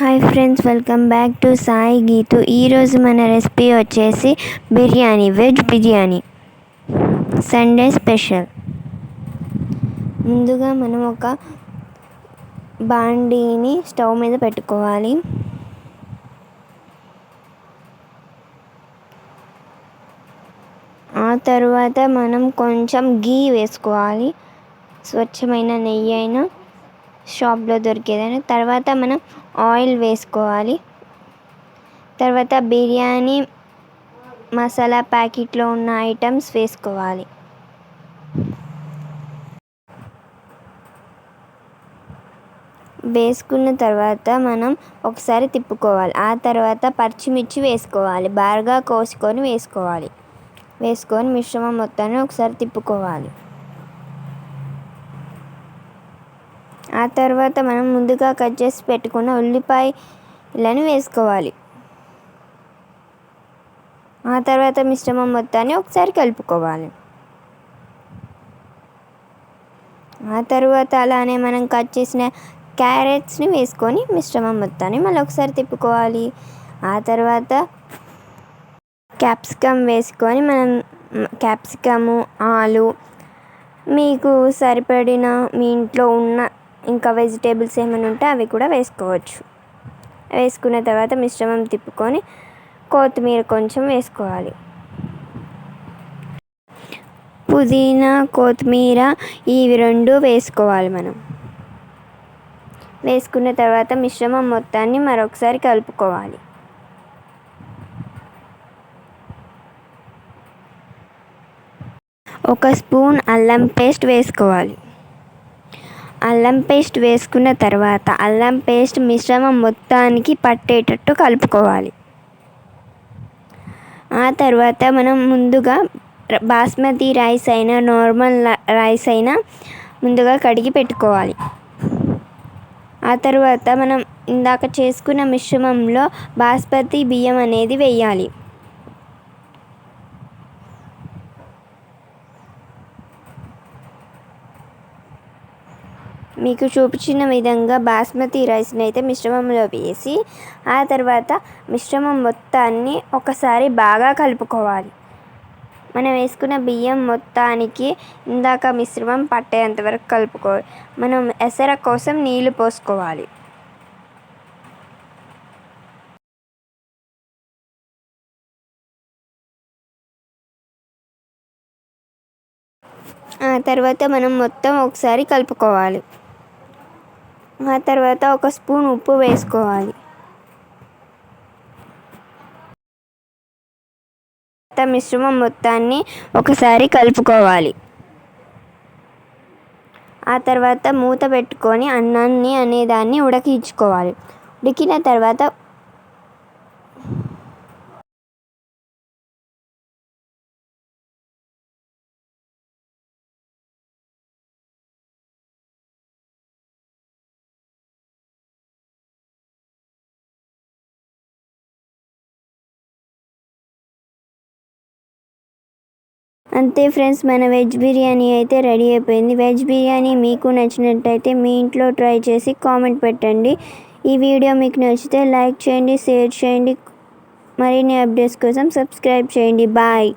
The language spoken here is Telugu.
Hi friends welcome back to Sai Geethu ఈరోజు మన రెసిపీ వచ్చేసి biryani veg biryani. Sunday special ముందుగా మనం ఒక బాండీని స్టవ్ మీద పెట్టుకోవాలి. ఆ తర్వాత మనం కొంచెం గీ వేసుకోవాలి. స్వచ్ఛమైన నెయ్యి అయినా షాప్లో దొరికేదని. తర్వాత మనం ఆయిల్ వేసుకోవాలి. తర్వాత బిర్యానీ మసాలా ప్యాకెట్లో ఉన్న ఐటమ్స్ వేసుకోవాలి. వేసుకున్న తర్వాత మనం ఒకసారి తిప్పుకోవాలి. ఆ తర్వాత పచ్చిమిర్చి వేసుకోవాలి. బాగా కోసుకొని వేసుకోవాలి. వేసుకొని మిశ్రమం మొత్తాన్ని ఒకసారి తిప్పుకోవాలి. ఆ తర్వాత మనం ముందుగా కట్ చేసి పెట్టుకున్న ఉల్లిపాయలను వేసుకోవాలి. ఆ తర్వాత మిశ్రమం మొత్తాన్ని ఒకసారి కలుపుకోవాలి. ఆ తర్వాత అలానే మనం కట్ చేసిన క్యారెట్స్ని వేసుకొని మిశ్రమం మొత్తాన్ని మళ్ళీ ఒకసారి తిప్పుకోవాలి. ఆ తర్వాత క్యాప్సికమ్ వేసుకొని మనం క్యాప్సికము ఆలు మీకు సరిపడిన మీ ఇంట్లో ఉన్న ఇంకా వెజిటేబుల్స్ ఏమైనా ఉంటే అవి కూడా వేసుకోవచ్చు. వేసుకున్న తర్వాత మిశ్రమం తిప్పుకొని కొత్తిమీర కొంచెం వేసుకోవాలి. పుదీనా కొత్తిమీర ఇవి రెండు వేసుకోవాలి మనం. వేసుకున్న తర్వాత మిశ్రమం మొత్తాన్ని మరొకసారి కలుపుకోవాలి. ఒక స్పూన్ అల్లం పేస్ట్ వేసుకోవాలి. అల్లం పేస్ట్ వేసుకున్న తర్వాత అల్లం పేస్ట్ మిశ్రమం మొత్తానికి పట్టేటట్టు కలుపుకోవాలి. ఆ తర్వాత మనం ముందుగా బాస్మతి రైస్ అయినా నార్మల్ రైస్ అయినా ముందుగా కడిగి పెట్టుకోవాలి. ఆ తర్వాత మనం ఇందాక చేసుకున్న మిశ్రమంలో బాస్మతి బియ్యం అనేది వేయాలి. మీకు చూపించిన విధంగా బాస్మతి రైస్ని అయితే మిశ్రమంలో వేసి ఆ తర్వాత మిశ్రమం మొత్తాన్ని ఒకసారి బాగా కలుపుకోవాలి. మనం వేసుకున్న బియ్యం మొత్తానికి ఇందాక మిశ్రమం పట్టేంత వరకు కలుపుకోవాలి మనం ఎసర కోసం నీళ్ళు పోసుకోవాలి. ఆ తర్వాత మనం మొత్తం ఒకసారి కలుపుకోవాలి. ఆ తర్వాత ఒక స్పూన్ ఉప్పు వేసుకోవాలి. మిశ్రమం మొత్తాన్ని ఒకసారి కలుపుకోవాలి. ఆ తర్వాత మూత పెట్టుకొని అన్నాన్ని అనేదాన్ని ఉడకించుకోవాలి. ఉడికిన తర్వాత అంతే ఫ్రెండ్స్ మన వెజ్ బిర్యానీ అయితే రెడీ అయిపోయింది. వెజ్ బిర్యానీ మీకు నచ్చినట్టయితే మీ ఇంట్లో ట్రై చేసి కామెంట్ పెట్టండి. ఈ వీడియో మీకు నచ్చితే లైక్ చేయండి షేర్ చేయండి. మరిన్ని అప్డేట్స్ కోసం సబ్స్క్రైబ్ చేయండి. బాయ్.